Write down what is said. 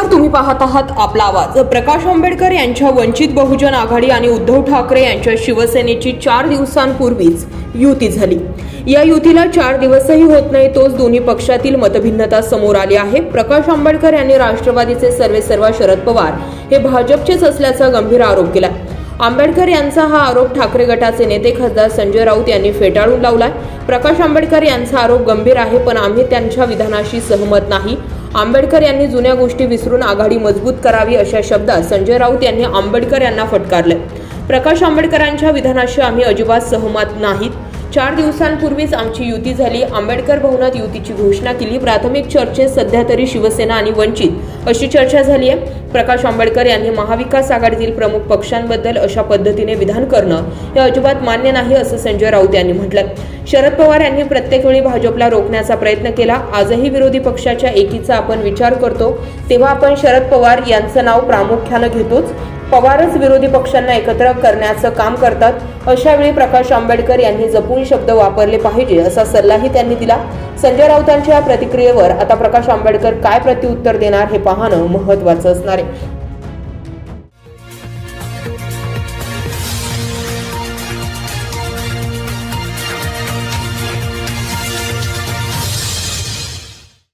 नमस्कार तुम्ही पाहत आहात आपला आवाज. प्रकाश आंबेडकर यांच्या वंचित बहुजन आघाडी आणि उद्धव ठाकरे यांच्या शिवसेनेची चार दिवसांपूर्वीच युती झाली. या युतीला चार दिवसही होत नाही तोच दोन्ही पक्षातील मतभिन्नता समोर आली आहे. प्रकाश आंबेडकर यांनी राष्ट्रवादीचे सर्वे सर्वा शरद पवार हे भाजपचेच असल्याचा गंभीर आरोप केला आंबेडकर यांचा हा आरोप ठाकरे गटाचे नेते खासदार संजय राऊत यांनी फेटाळून लावलाय. प्रकाश आंबेडकर यांचा आरोप गंभीर आहे पण आम्ही त्यांच्या विधानाशी सहमत नाही. आंबेडकर यांनी जुन्या गोष्टी विसरून आघाडी मजबूत करावी अशा शब्दात संजय राऊत यांनी आंबेडकर यांना फटकारले. प्रकाश आंबेडकरांच्या विधानाशी आम्ही अजिबात सहमत नाहीत. चार दिवसांपूर्वीच आमची युती झाली. आंबेडकर भवनात युतीची घोषणा केली. प्राथमिक चर्चेत सध्या तरी शिवसेना आणि वंचित अशी चर्चा झाली आहे. प्रकाश आंबेडकर यांनी महाविकास आघाडीतील प्रमुख पक्षांबद्दल अशा पद्धतीने विधान करणं हे अजिबात मान्य नाही असं संजय राऊत यांनी म्हटलं. शरद पवार यांनी प्रत्येक वेळी भाजपला रोखण्याचा प्रयत्न केला. आजही विरोधी पक्षाच्या एकीचा आपण विचार करतो तेव्हा आपण शरद पवार यांचं नाव प्रामुख्यानं घेतोच. पवारच विरोधी पक्षांना एकत्र करण्याचं काम करतात अशा वेळी प्रकाश आंबेडकर यांनी जपून शब्द वापरले पाहिजे असा सल्लाही त्यांनी दिला. संजय राऊतांच्या प्रतिक्रियेवर आता प्रकाश आंबेडकर काय प्रत्युत्तर देणार हे पाहणं महत्वाचं असणार आहे.